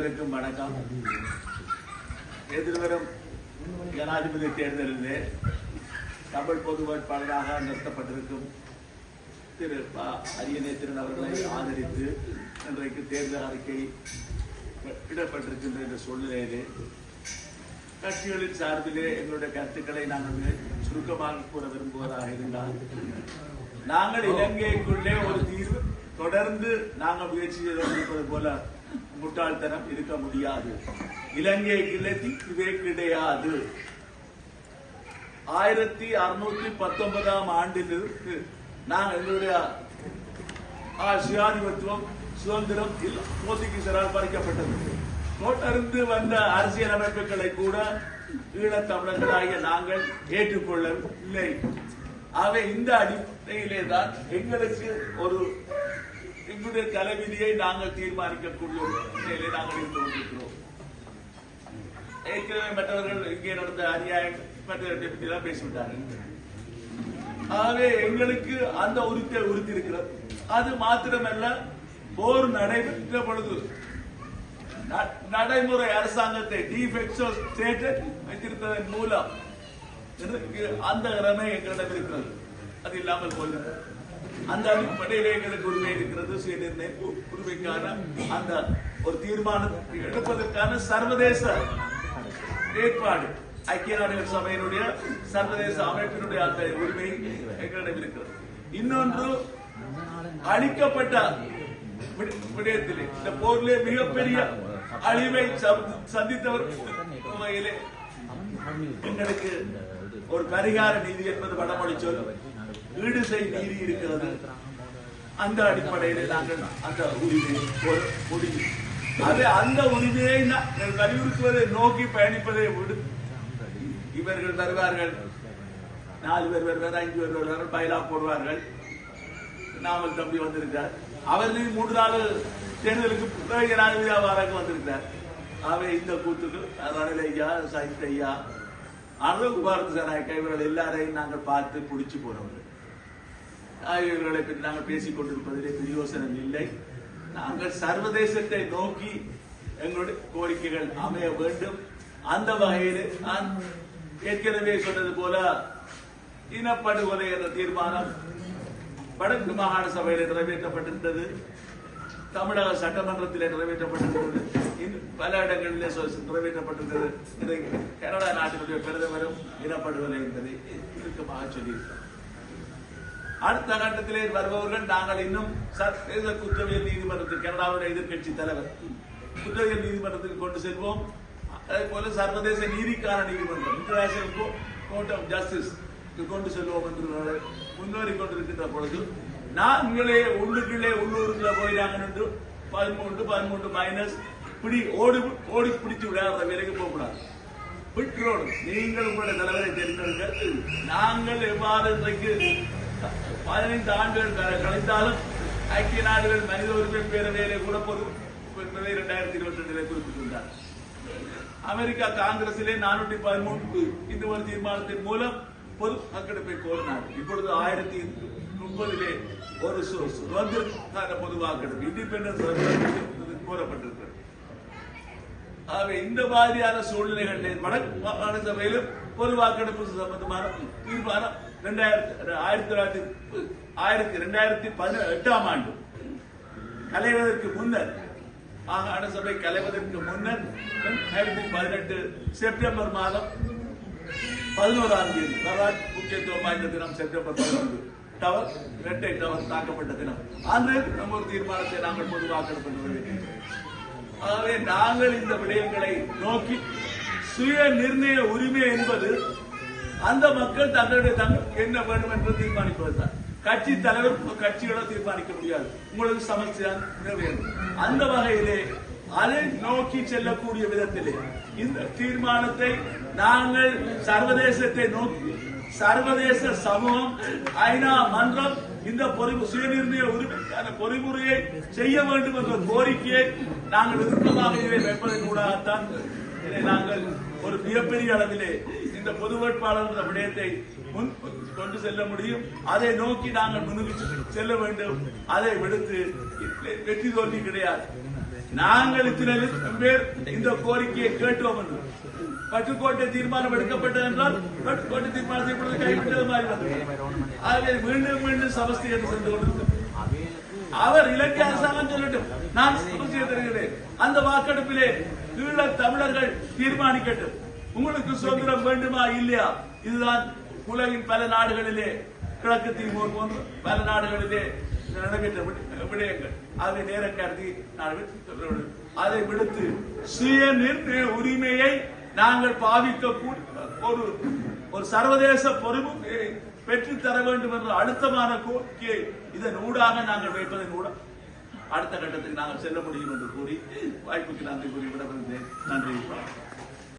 அனைவருக்கும் வணக்கம். எதிர்வரும் ஜனாதிபதி தேர்தலிலே தமிழ் பொது வேட்பாளராக நிறுத்தப்பட்டிருக்கும் திரு ப அரியநேத்திரன் அவர்களை ஆதரித்து இன்றைக்கு தேர்தல் அறிக்கை இடப்பட்டிருக்கின்ற இந்த சூழ்நிலையிலே. கட்சிகளின் சார்பிலே எங்களுடைய கருத்துக்களை நாங்கள் சுருக்கமாக கூற விரும்புவதாக இருந்தால் நாங்கள் இலங்கைக்குள்ளே ஒரு தீர்வு தொடர்ந்து நாங்கள் முயற்சி செய்து கொண்டிருப்பது போல முட்டாள்தனம் இருக்க முடியாது. இலங்கைக்குள்ளே இதே கிடையாது. ஆயிரத்தி அறுநூத்தி பத்தொன்பதாம் ஆண்டிலிருந்து நாங்கள் எங்களுடைய சுயாதிபத்துவம் சுதந்திரம் மோதிக்கு போர்த்துகீசரால் பறிக்கப்பட்டது. தொடர்ந்து வந்த அரசியல் அமைப்புகளை கூட ஈழத்தமிழர்களாகிய நாங்கள் ஏற்றுக்கொள்ளவில்லை. அவை இந்த அடிப்படையிலே தான் எங்களுக்கு ஒரு எங்களுடைய தலைவிதியை நாங்கள் தீர்மானிக்கக்கூடிய நிலையிலே நாங்கள் இருந்து கொண்டிருக்கிறோம். ஏற்கனவே மற்றவர்கள் இங்கே நடந்த அநியாயம் மற்றவர்களை பற்றி எல்லாம் பேசிவிட்டார்கள். ஆகவே எங்களுக்கு அந்த உறுதியை உறுதி இருக்கிறது அது மாத்திரமல்ல போர் நடைபெற்ற பொழுது ந- நடைமுறை அரசாங்கத்தை டிஃபெக்சோ ஸ்டேட்டட் வைத்திருப்பதன் மூலம் அந்த கடமை எங்களிடம் இருக்கிறது. அது இல்லாமல் போயிருக்கிறது அந்த அடிப்படையில் எங்களுக்கு உரிமை இருக்கிறது சுயநிர்ணய உ- உரிமைக்கான அந்த ஒரு தீர்மானத்தை எடுப்பதற்கான சர்வதேச ஏற்பாடு. ஐக்கிய நாடுகள் சபையினுடைய சர்வதேச அமைப்பினுடைய அந்த உரிமை எங்களிடம் இருக்கிறது. இன்னொன்று அழிக்கப்பட்ட விடயத்திலே இந்த போரிலே மிகப்பெரிய அழிவை சந்தித்தவர் வகையிலே எங்களுக்கு ஒரு பரிகார நீதி என்பது வடமொழி சொல். ஈடு செய் நீதி இருக்கிறது. அந்த அடிப்படையில் நாங்கள் அந்த உரிமையை ஒரு முடிவு. அது அந்த உரிமையை நாங்கள் வலியுறுத்துவதை நோக்கி பயணிப்பதை விடு. இவர்கள் வருவார்கள். நாலு பேர் வருவார் அஞ்சு பேர் வருவார்கள் பயிலா போடுவார்கள். நாமல் தம்பி வந்திருக்கிறார். அவர்களையும் மூன்று நாள் தேர்தலுக்கு ஜனாதிபதி வாராக வந்திருக்கிறார். அவை இந்த கூத்துக்கள் ரணில் ஐயா சைத் ஐயா அனுபவ குமார் சார் இவர்கள் எல்லாரையும் நாங்கள் பார்த்து பிடிச்சு போனவர்கள். இவர்களை பற்றி நாங்கள் பேசிக் கொண்டிருப்பதிலே பிரயோசனம் இல்லை. நாங்கள் சர்வதேசத்தை நோக்கி எங்களுடைய கோரிக்கைகள் அமைய வேண்டும். அந்த வகையில் நான் ஏற்கனவே சொன்னது போல இனப்படுகொலை என்ற தீர்மானம் வடக்கு மாகாண சபையில் நிறைவேற்றப்பட்டிருந்தது. தமிழக சட்டமன்றத்தில் நிறைவேற்றப்பட்டிருந்தது. பல இடங்களிலே நிறைவேற்றப்பட்டிருந்தது. இதை கனடா நாட்டினுடைய பிரதமரும் இனப்படுகொலை என்பதை இறுக்கமாக சொல்லியிருக்கிறார் அடுத்த கட்டத்திலே வருபவர்கள் நாங்கள் இன்னும் சர்வதேச குற்றவியல் நீதிமன்றத்தில் கனடாவுடைய எதிர்கட்சி தலைவர் குற்றவியல் நீதிமன்றத்துக்கு கொண்டு செல்வோம். அதே போல சர்வதேச நீதிக்கான நீதிமன்றம் இன்டர்நேஷனல் கோர்ட் ஆஃப் ஜஸ்டிஸ் கொண்டு செல்வோம் என்று முன்னேறி கொண்டிருக்கின்ற பொழுது நாங்களே உள்ளுக்குள்ளே உள்ளூருக்குள்ள போய் நாங்கள் நின்று பதிமூன்று பதிமூன்று மைனஸ் பிடி ஓடி ஓடி பிடிச்சு விடாத வேலைக்கு போகக்கூடாது விட்டுறோம் நீங்கள் உங்களுடைய தலைவரை தெரிந்தவர்கள் நாங்கள் எவ்வாறு இன்றைக்கு பதினைந்து ஆண்டுகள் கழித்தாலும் ஐக்கிய நாடுகள் மனித உரிமை பேரவையிலே கூட பொது என்பதை இரண்டாயிரத்தி இருபத்தி ரெண்டிலே குறிப்பிட்டுள்ளார். அமெரிக்கா காங்கிரசிலே நானூற்றி பதிமூன்று இந்த ஒரு தீர்மானத்தின் மூலம் பொது வாக்கெடுப்பை கோரினார். இப்பொழுது ஆயிரத்தி முப்பதிலே ஒரு சு- சுதந்திரக்கான பொது வாக்கெடுப்பு இண்டிபெண்டன்ஸ் கோரப்பட்டிருக்கிறது. ஆகவே இந்த மாதிரியான சூழ்நிலைகளில் வடக்கு மாகாண சபையிலும் பொது வாக்கெடுப்பு சம்பந்தமான தீர்மானம் ரெண்டாயிரத்தி ஆயிரத்தி தொள்ளாயிரத்தி ஆயிரத்தி ரெண்டாயிரத்தி பதினெட்டாம் ஆண்டு. கலைவதற்கு முன்னர். மாகாண சபை கலைவதற்கு முன்னர் ரெண்டாயிரத்தி பதினெட்டு செப்டம்பர் மாதம் பதினோராம் தேதி வரலாற்று முக்கியத்துவம் வாய்ந்த தினம் செப்டம்பர் பதினொன்று. டவர் இரட்டை டவர் தாக்கப்பட்ட தினம். அன்று நம்ம ஒரு தீர்மானத்தை நாங்கள் பொதுவாக வாக்கெடுப்பு ஆகவே நாங்கள் இந்த விடயங்களை நோக்கி சுய நிர்ணய உரிமை என்பது அந்த மக்கள் தங்களுடைய தங்கள் என்ன வேண்டும் என்று தீர்மானிப்பதுதான் கட்சி தலைவர் கட்சிகளோ தீர்மானிக்க முடியாது. உங்களுக்கு சமஸ்தியான வேண்டும் அந்த வகையிலே அதை நோக்கி செல்லக்கூடிய விதத்திலே இந்த தீர்மானத்தை நாங்கள் சர்வதேசத்தை நோக்கி சர்வதேச சமூகம் ஐநா மன்றம் இந்த பொறி சுயநிர்ணய உரிமைக்கான பொறிமுறையை செய்ய வேண்டும் என்ற கோரிக்கையை நாங்கள் விருப்பமாக இதை வைப்பதன் கூடத்தான் இதை நாங்கள் ஒரு மிகப்பெரிய அளவிலே இந்த பொது வேட்பாளர் விடயத்தை முன் கொண்டு செல்ல முடியும். அதை நோக்கி நாங்கள் முன்னுக்கு செல்ல வேண்டும். அதை விடுத்து வெற்றி தோல்வி கிடையாது. நாங்கள் இத்தனை பேர் இந்த கோரிக்கையை கேட்டோம் என்று. பட்டுக்கோட்டை தீர்மானம் எடுக்கப்பட்டது என்றால் பட்டுக்கோட்டை தீர்மானத்தை இப்பொழுது கைவிட்டது மாதிரி ஆகவே மீண்டும் மீண்டும் சமஸ்தி என்று சென்று கொண்டிருக்கிறது. அவர் இலங்கை அரசாங்கம் சொல்லட்டும். நான் சமஸ்தியை தருகிறேன் அந்த வாக்கெடுப்பிலே ஈழ தமிழர்கள் தீர்மானிக்கட்டும். உங்களுக்கு சுதந்திரம் வேண்டுமா? இல்லையா? இதுதான் உலகின் பல நாடுகளிலே கிழக்கு தீமோர் போன்ற பல நாடுகளிலே நடைபெற்ற விடயங்கள். அதை நேர கருதி நான் அதை விடுத்து சுய நிர்ணய உரிமையை நாங்கள் பாதிக்க ஒரு ஒரு சர்வதேச பொறுப்பு பெற்று தர வேண்டும் என்ற அழுத்தமான கோரிக்கையை இதன் ஊடாக நாங்கள் வைப்பதன் ஊடாக அடுத்த கட்டத்துக்கு நாங்கள் செல்ல முடியும் என்று கூறி வாய்ப்புக்கு நன்றி கூறி விடவிருந்தேன் நன்றி.